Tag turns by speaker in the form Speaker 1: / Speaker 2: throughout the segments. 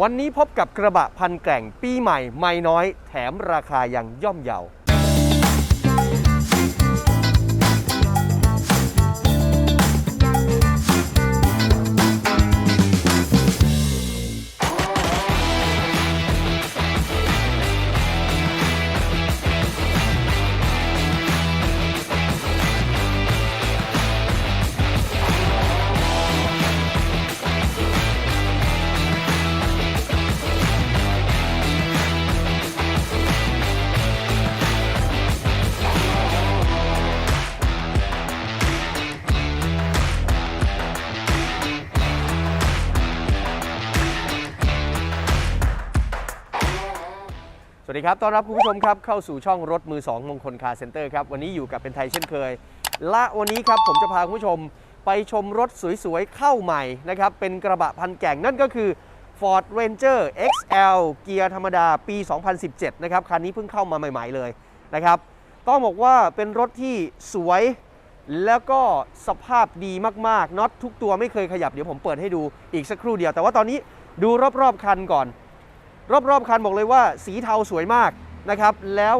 Speaker 1: วันนี้พบกับกระบะพันแกร่งปีใหม่ไม่น้อย แถมราคายังย่อมเยา ครับ ต้อนรับคุณผู้ชมครับ เข้าสู่ช่องรถมือ 2 มงคลคาร์เซ็นเตอร์ครับ วันนี้อยู่กับเป็นไทยเช่นเคย และวันนี้ครับผมจะพาคุณผู้ชมไปชมรถสวยๆ เข้าใหม่นะครับ เป็นกระบะพันแก่งนั่นก็คือ Ford Ranger XL เกียร์ธรรมดาปี 2017 นะครับ คันนี้เพิ่งเข้ามาใหม่ๆเลยนะครับ ต้องบอกว่าเป็นรถที่สวยแล้วก็สภาพดีมากๆน็อตทุกตัวไม่เคยขยับเดี๋ยวผมเปิดให้ดูอีกสักครู่เดียว แต่ว่าตอนนี้ดูรอบๆคันก่อน รอบๆคันบอกเลยว่าสีเทาสวยมากนะครับ แล้ว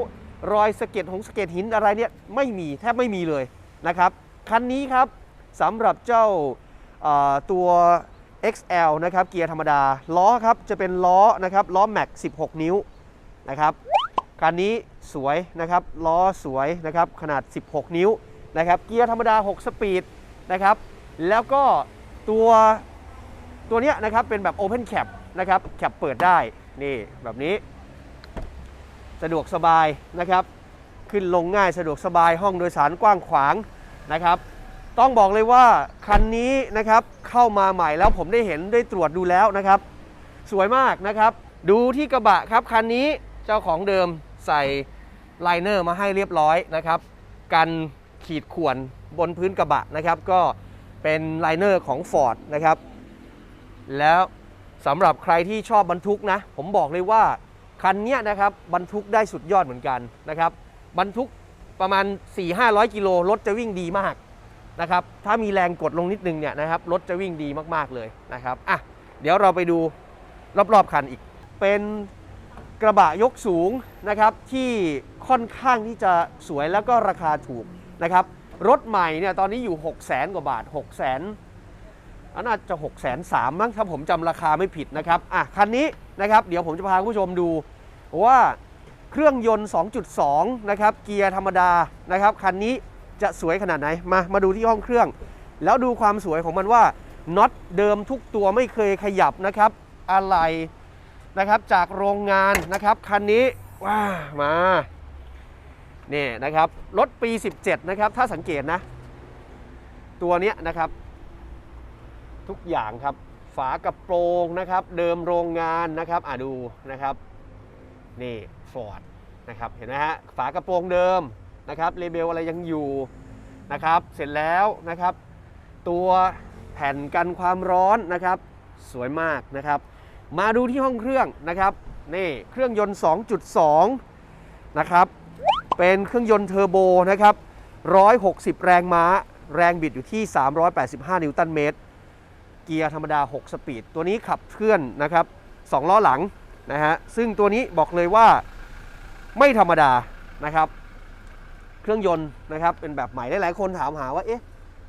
Speaker 1: รอยสะเก็ดของสะเก็ดหินอะไรเนี่ยไม่มีแทบไม่มีเลยนะครับ คันนี้ครับสำหรับเจ้าตัว XL นะครับเกียร์ธรรมดา ล้อครับจะเป็นล้อนะครับล้อแม็ก16 นิ้วนะครับคันนี้สวยนะครับล้อสวยนะครับขนาด 16 นิ้วนะครับเกียร์ธรรมดา 6 สปีดนะครับแล้วก็ตัวตัวเนี้ยนะครับเป็นแบบ Open Cap นะครับแคปเปิดได้ นี่แบบนี้ สะดวกสบายนะครับ ขึ้นลงง่ายสะดวกสบายห้องโดยสารกว้างขวางนะครับ ต้องบอกเลยว่าคันนี้นะครับเข้ามาใหม่แล้วผมได้เห็นได้ตรวจดูแล้วนะครับ สวยมากนะครับ ดูที่กระบะครับคันนี้เจ้าของเดิมใส่ไลเนอร์มาให้เรียบร้อยนะครับ กันขีดข่วนบนพื้นกระบะนะครับ ก็เป็นไลเนอร์ของ Ford นะครับ แล้ว สำหรับใครที่ชอบบรรทุกนะ ผมบอกเลยว่าคันเนี้ยนะครับบรรทุกได้สุดยอดเหมือนกันนะครับบรรทุกประมาณ 4-500 กิโลรถจะวิ่งดีมากนะครับถ้ามีแรงกดลงนิดนึงเนี่ยนะครับรถจะวิ่งดีมากๆเลยนะครับอะเดี๋ยวเราไปดูรอบๆคันอีก เป็นกระบะยกสูงนะครับที่ค่อนข้างที่จะสวยแล้วก็ราคาถูกนะครับรถใหม่เนี่ยตอนนี้อยู่ 6 0 0 0 0กว่าบาท 6 0 0 0 0 นน่าจะ6 3 0 0 0มั้งถ้าผมจำราคาไม่ผิดนะครับอะคันนี้นะครับเดี๋ยวผมจะพาผู้ชมดูว่าเครื่องยนต์ 2.2 นะครับ เกียร์ธรรมดานะครับคันนี้จะสวยขนาดไหนมามาดูที่ห้องเครื่อง แล้วดูความสวยของมันว่าน็อตเดิมทุกตัวไม่เคยขยับนะครับ อะไรนะครับจากโรงงานนะครับคันนี้ว้ามาเนี่ยนะครับรถปี 17 นะครับ ถ้าสังเกตนะ ตัวเนี้ยนะครับ ทุกอย่างครับ ฝากระโปรงนะครับ เดิมโรงงานนะครับอ่าดูนะครับนี่ฟอร์ดนะครับเห็นไหมฮะฝากระโปรงเดิมนะครับเลเบลอะไรยังอยู่นะครับ เสร็จแล้วนะครับ ตัวแผ่นกันความร้อนนะครับ สวยมากนะครับ มาดูที่ห้องเครื่องนะครับนี่เครื่องยนต์ 2.2 นะครับ เป็นเครื่องยนต์เทอร์โบนะครับ 160 แรงม้า แรงบิดอยู่ที่ 385 นิวตันเมตร เกียร์ธรรมดา 6 สปีด ตัวนี้ขับเคลื่อนนะครับ2ล้อหลังนะฮะซึ่งตัวนี้บอกเลยว่าไม่ธรรมดานะครับ เครื่องยนต์นะครับเป็นแบบใหม่หลายๆคนถามหาว่าเอ๊ะ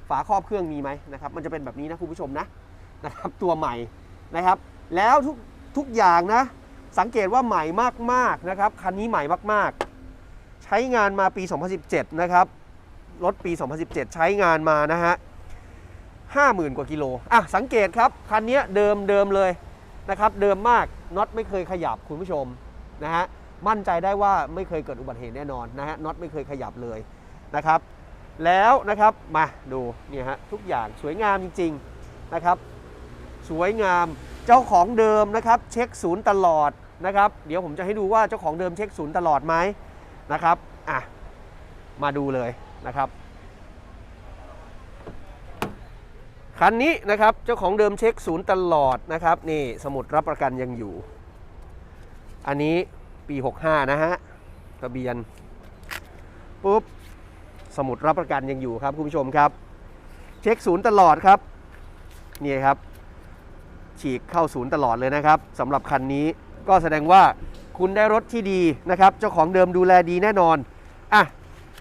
Speaker 1: ฝาครอบเครื่องมีไหมนะครับมันจะเป็นแบบนี้นะคุณผู้ชมนะนะครับตัวใหม่นะครับแล้วทุกทุกอย่างนะสังเกตว่าใหม่มากๆนะครับคันนี้ใหม่มากๆ ใช้งานมาปี 2017 นะครับรถปี 2017 ใช้งานมานะฮะ 50,000 กว่ากิโลอะสังเกตครับ คันนี้เดิมเดิมเลยนะครับ เดิมมากน็อตไม่เคยขยับคุณผู้ชมนะฮะมั่นใจได้ว่าไม่เคยเกิดอุบัติเหตุแน่นอนนะฮะน็อตไม่เคยขยับเลยนะครับ แล้วนะครับมาดูเนี่ยฮะทุกอย่างสวยงามจริง ๆนะครับ สวยงามเจ้าของเดิมนะครับ เช็คศูนย์ตลอดนะครับ เดี๋ยวผมจะให้ดูว่าเจ้าของเดิมเช็คศูนย์ตลอดไหมนะครับอะมาดูเลยนะครับ คันนี้นะครับเจ้าของเดิมเช็คศูนย์ตลอดนะครับนี่สมุดรับประกันยังอยู่ อันนี้ปี 65 นะฮะทะเบียนปุ๊บสมุดรับประกันยังอยู่ครับคุณผู้ชมครับ เช็คศูนย์ตลอดครับนี่ครับฉีกเข้าศูนย์ตลอดเลยนะครับสำหรับคันนี้ก็แสดงว่าคุณได้รถที่ดีนะครับ เจ้าของเดิมดูแลดีแน่นอนอะ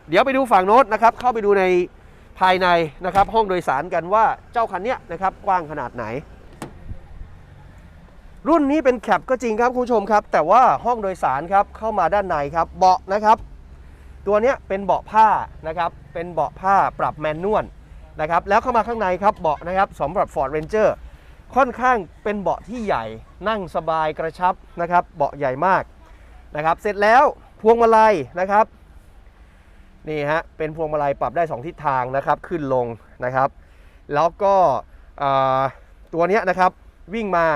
Speaker 1: เดี๋ยวไปดูฝั่งโน้ตนะครับ เข้าไปดูใน ภายในนะครับห้องโดยสารกันว่าเจ้าคันเนี้ยนะครับกว้างขนาดไหน รุ่นนี้เป็นแคปก็จริงครับคุณผู้ชมครับ แต่ว่าห้องโดยสารครับเข้ามาด้านในครับเบาะนะครับ ตัวเนี้ยเป็นเบาะผ้านะครับเป็นเบาะผ้าปรับแมนนวลนะครับแล้วเข้ามาข้างในครับเบาะนะครับสำหรับ Ford Ranger ค่อนข้างเป็นเบาะที่ใหญ่นั่งสบายกระชับนะครับเบาะใหญ่มากนะครับเสร็จแล้วพวงมาลัยนะครับ นี่ฮะเป็นพวงมาลัยปรับได้ 2 ทิศทางนะครับขึ้นลงนะครับ แล้วก็ตัวนี้นะครับวิ่งมา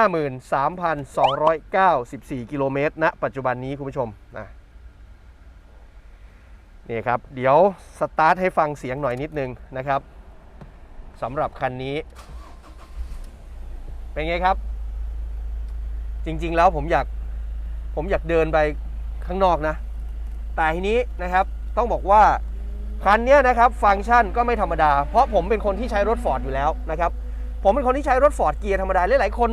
Speaker 1: 53,294 กิโลเมตรณปัจจุบันนี้คุณผู้ชมนะนี่ครับ เดี๋ยวสตาร์ทให้ฟังเสียงหน่อยนิดนึงนะครับสำหรับคันนี้ เป็นไงครับ จริงๆแล้วผมอยากผมอยากเดินไปข้างนอกนะ แต่ทีนี้นะครับ ต้องบอกว่าคันเนี้ยนะครับฟังก์ชันก็ไม่ธรรมดา เพราะผมเป็นคนที่ใช้รถฟอร์ดอยู่แล้วนะครับผมเป็นคนที่ใช้รถฟอร์ดเกียร์ธรรมดาหลายๆคน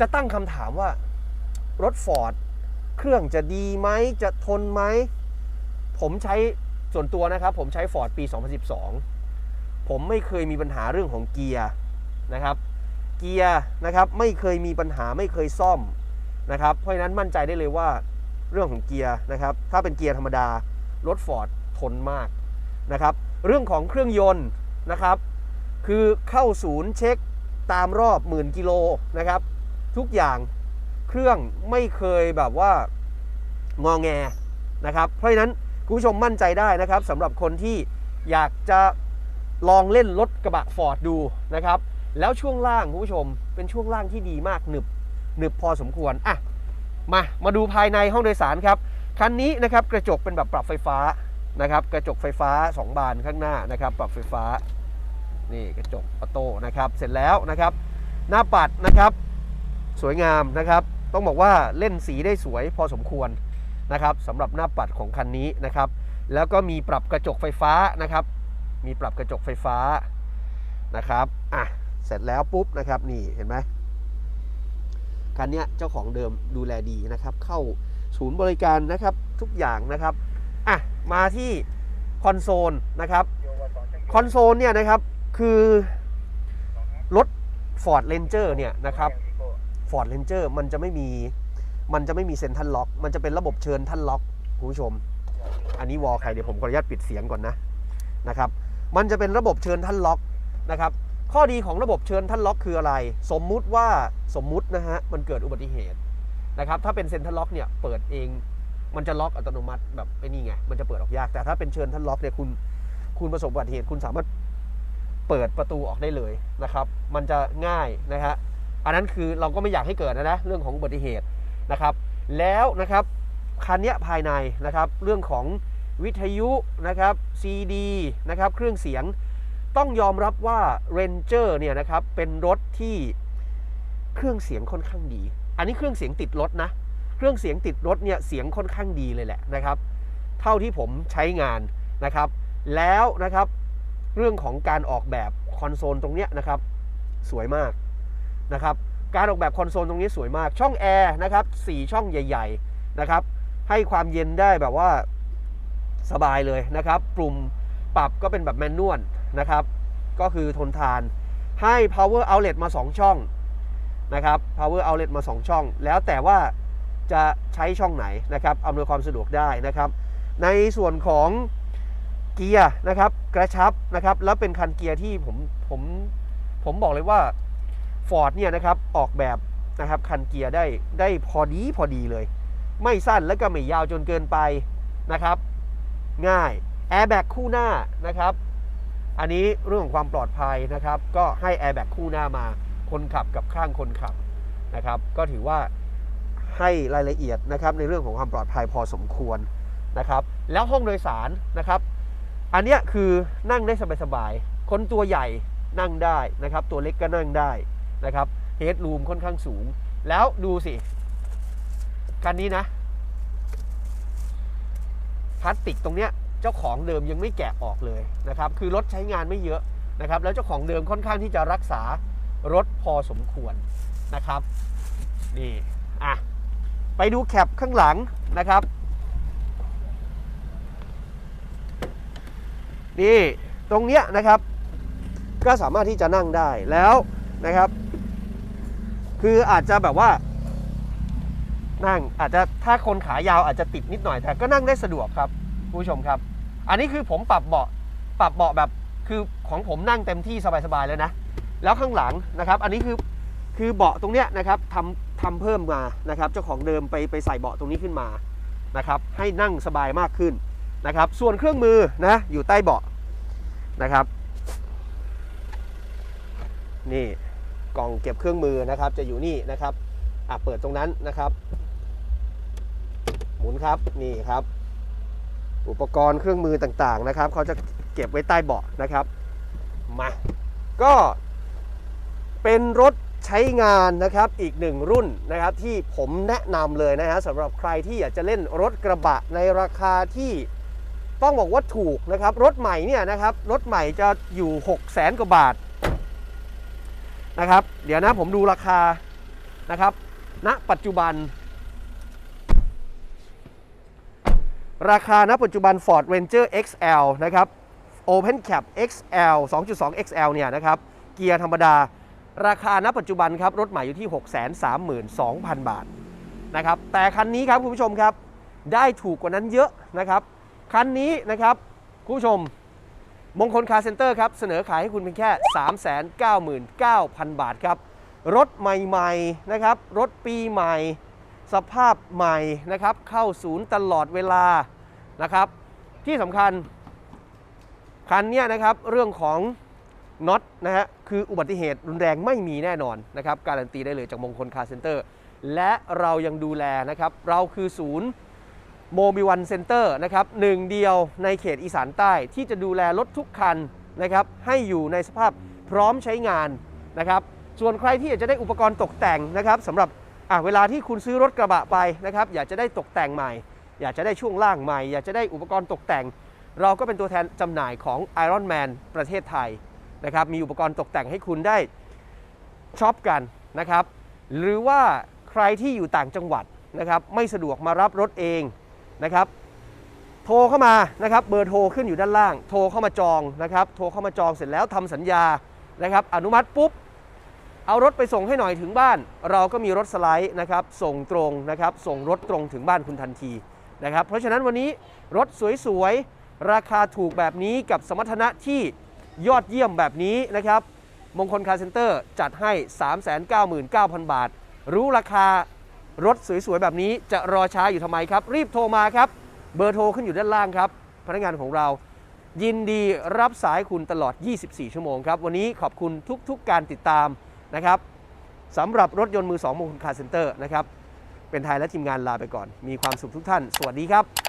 Speaker 1: จะตั้งคำถามว่ารถฟอร์ดเครื่องจะดีไหมจะทนไหม ผมใช้ส่วนตัวนะครับ ผมใช้ฟอร์ดปี 2012 ผมไม่เคยมีปัญหาเรื่องของเกียร์นะครับ เกียร์นะครับไม่เคยมีปัญหาไม่เคยซ่อมนะครับ เพราะฉะนั้นมั่นใจได้เลยว่า เรื่องของเกียร์นะครับ ถ้าเป็นเกียร์ธรรมดารถฟอร์ดทนมากนะครับ เรื่องของเครื่องยนต์นะครับ คือเข้าศูนย์เช็คตามรอบหมื่นกิโลนะครับ ทุกอย่างเครื่องไม่เคยแบบว่างอแงนะครับ เพราะฉะนั้นคุณผู้ชมมั่นใจได้นะครับสำหรับคนที่อยากจะลองเล่นรถกระบะฟอร์ดดูนะครับ แล้วช่วงล่างคุณผู้ชมเป็นช่วงล่างที่ดีมากหนึบหนึบพอสมควรอะ มา มาดูภายในห้องโดยสารครับ คันนี้นะครับกระจกเป็นแบบปรับไฟฟ้านะครับ กระจกไฟฟ้า 2 บานข้างหน้านะครับ ปรับไฟฟ้า นี่กระจกออโต้นะครับ เสร็จแล้วนะครับ หน้าปัดนะครับ สวยงามนะครับ ต้องบอกว่าเล่นสีได้สวยพอสมควรนะครับสำหรับหน้าปัดของคันนี้นะครับ แล้วก็มีปรับกระจกไฟฟ้านะครับ มีปรับกระจกไฟฟ้านะครับ อะ เสร็จแล้วปุ๊บนะครับ นี่เห็นไหม คันเนี้ยเจ้าของเดิมดูแลดีนะครับ เข้าศูนย์บริการนะครับทุกอย่างนะครับอะมาที่คอนโซลนะครับคอนโซลเนี่ยนะครับคือรถ Ford Ranger เนี่ยนะครับ Ford Ranger มันจะไม่มีมันจะไม่มีเซ็นทรัลล็อก มันจะเป็นระบบเชิญท่านล็อกคุณผู้ชม อันนี้วอลใครเดี๋ยวผมขออนุญาตปิดเสียงก่อนนะนะครับ มันจะเป็นระบบเชิญท่านล็อกนะครับ ข้อดีของระบบเชิญท่านล็อกคืออะไร สมมุติว่าสมมุตินะฮะมันเกิดอุบัติเหตุนะครับถ้าเป็นเซ็นทรัลล็อกเนี่ยเปิดเองมันจะล็อกอัตโนมัติแบบไอ้นี่ไงมันจะเปิดออกยาก แต่ถ้าเป็นเชิญท่านล็อกเนี่ยคุณคุณประสบอุบัติเหตุคุณสามารถเปิดประตูออกได้เลยนะครับ มันจะง่ายนะฮะอันนั้นคือเราก็ไม่อยากให้เกิดนะนะเรื่องของอุบัติเหตุนะครับ แล้วนะครับคันนี้ภายในนะครับเรื่องของวิทยุนะครับ CD นะครับเครื่องเสียง ต้องยอมรับว่า Ranger เนี่ยนะครับ เป็นรถที่เครื่องเสียงค่อนข้างดี อันนี้เครื่องเสียงติดรถนะ เครื่องเสียงติดรถเนี่ยเสียงค่อนข้างดีเลยแหละนะครับ เท่าที่ผมใช้งานนะครับ แล้วนะครับเรื่องของการออกแบบคอนโซลตรงเนี้ยนะครับ สวยมากนะครับ การออกแบบคอนโซลตรงนี้สวยมาก ช่องแอร์นะครับสี่ช่องใหญ่ ๆนะครับ ให้ความเย็นได้แบบว่าสบายเลยนะครับ ปุ่มปรับก็เป็นแบบแมนนวล นะครับ ก็คือทนทานให้ power outlet มา 2 ช่องนะครับ power outlet มา 2 ช่อง แล้วแต่ว่าจะใช้ช่องไหนนะครับอำนวยความสะดวกได้นะครับ ในส่วนของเกียร์นะครับกระชับนะครับแล้วเป็นคันเกียร์ที่ผมผมผมบอกเลยว่า Ford เนี่ยนะครับออกแบบนะครับคันเกียร์ได้ได้พอดีพอดีเลย ไม่สั้นและก็ไม่ยาวจนเกินไปนะครับ ง่ายแอร์แบ็กคู่หน้านะครับ อันนี้เรื่องของความปลอดภัยนะครับ ก็ให้แอร์แบ็กคู่หน้ามา คนขับกับข้างคนขับนะครับ ก็ถือว่าให้รายละเอียดนะครับในเรื่องของความปลอดภัยพอสมควรนะครับ แล้วห้องโดยสารนะครับ อันเนี้ยคือนั่งได้สบายๆ คนตัวใหญ่นั่งได้นะครับ ตัวเล็กก็นั่งได้นะครับเฮดรูมค่อนข้างสูง แล้วดูสิคันนี้นะพลาสติกตรงเนี้ย เจ้าของเดิมยังไม่แกะออกเลยนะครับคือรถใช้งานไม่เยอะนะครับแล้วเจ้าของเดิมค่อนข้างที่จะรักษารถพอสมควรนะครับนี่อะไปดูแคปข้างหลังนะครับนี่ตรงเนี้ยนะครับก็สามารถที่จะนั่งได้แล้วนะครับ คืออาจจะแบบว่านั่งอาจจะถ้าคนขายาวอาจจะติดนิดหน่อยแต่ก็นั่งได้สะดวกครับผู้ชมครับ อันนี้คือผมปรับเบาะปรับเบาะแบบคือของผมนั่งเต็มที่สบายๆแล้วนะ แล้วข้างหลังนะครับ อันนี้คือคือเบาะตรงเนี้ยนะครับทำทำเพิ่มมานะครับ เจ้าของเดิมไปไปใส่เบาะตรงนี้ขึ้นมานะครับให้นั่งสบายมากขึ้นนะครับ ส่วนเครื่องมือนะอยู่ใต้เบาะนะครับ นี่กล่องเก็บเครื่องมือนะครับ จะอยู่นี่นะครับอะเปิดตรงนั้นนะครับ หมุนครับนี่ครับ อุปกรณ์เครื่องมือต่างๆนะครับเขาจะเก็บไว้ใต้เบาะนะครับมาก็เป็นรถใช้งานนะครับอีกหนึ่งรุ่นนะครับที่ผมแนะนำเลยนะฮะสำหรับใครที่อยากจะเล่นรถกระบะในราคาที่ต้องบอกว่าถูกนะครับ รถใหม่เนี่ยนะครับ รถใหม่จะอยู่ 6 0แสนกว่าบาทนะครับ เดี๋ยวนะผมดูราคานะครับณปัจจุบัน ราคาณปัจจุบัน Ford Ranger XL นะครับ Open Cap XL 2.2 XL เนี่ยนะครับ เกียร์ธรรมดา ราคาณปัจจุบันครับ รถใหม่อยู่ที่ 632,000 บาทนะครับ แต่คันนี้ครับคุณผู้ชมครับ ได้ถูกกว่านั้นเยอะนะครับ คันนี้นะครับ คุณผู้ชม มงคลคาร์เซ็นเตอร์ครับ เสนอขายให้คุณเพียงแค่ 399,000 บาทครับ รถใหม่ ๆ นะครับ รถปีใหม่ สภาพใหม่นะครับ เข้าศูนย์ตลอดเวลานะครับ ที่สำคัญ คันเนี้ยนะครับเรื่องของน็อตนะฮะคืออุบัติเหตุรุนแรงไม่มีแน่นอนนะครับ การันตีได้เลยจากมงคลคาร์เซ็นเตอร์ และเรายังดูแลนะครับ เราคือศูนย์โมบิวันเซ็นเตอร์นะครับหนึ่งเดียวในเขตอีสานใต้ที่จะดูแลรถทุกคันนะครับ ให้อยู่ในสภาพพร้อมใช้งานนะครับ ส่วนใครที่อยากจะได้อุปกรณ์ตกแต่งนะครับสำหรับ อะเวลาที่คุณซื้อรถกระบะไปนะครับ อยากจะได้ตกแต่งใหม่ อยากจะได้ช่วงล่างใหม่ อยากจะได้อุปกรณ์ตกแต่ง เราก็เป็นตัวแทนจำหน่ายของ Iron Man ประเทศไทยนะครับ มีอุปกรณ์ตกแต่งให้คุณได้ช็อปกันนะครับ หรือว่าใครที่อยู่ต่างจังหวัดนะครับ ไม่สะดวกมารับรถเองนะครับ โทรเข้ามานะครับ เบอร์โทรขึ้นอยู่ด้านล่าง โทรเข้ามาจองนะครับ โทรเข้ามาจองเสร็จแล้วทำสัญญานะครับ อนุมัติปุ๊บ เอารถไปส่งให้หน่อยถึงบ้าน เราก็มีรถสไลด์นะครับส่งตรงนะครับส่งรถตรงถึงบ้านคุณทันทีนะครับเพราะฉะนั้นวันนี้รถสวยๆ ราคาถูกแบบนี้กับสมรรถนะที่ยอดเยี่ยมแบบนี้นะครับมงคลคาร์เซ็นเตอร์จัดให้ 399,000 บาท รู้ราคารถสวยๆ แบบนี้จะรอช้าอยู่ทำไมครับ รีบโทรมาครับ เบอร์โทรขึ้นอยู่ด้านล่างครับ พนักงานของเรา ยินดีรับสายคุณตลอด 24 ชั่วโมงครับ วันนี้ขอบคุณทุกๆการติดตาม นะครับสำหรับรถยนต์มือสองมงคลคาร์เซ็นเตอร์นะครับเป็นไทยและทีมงานลาไปก่อน มีความสุขทุกท่าน สวัสดีครับ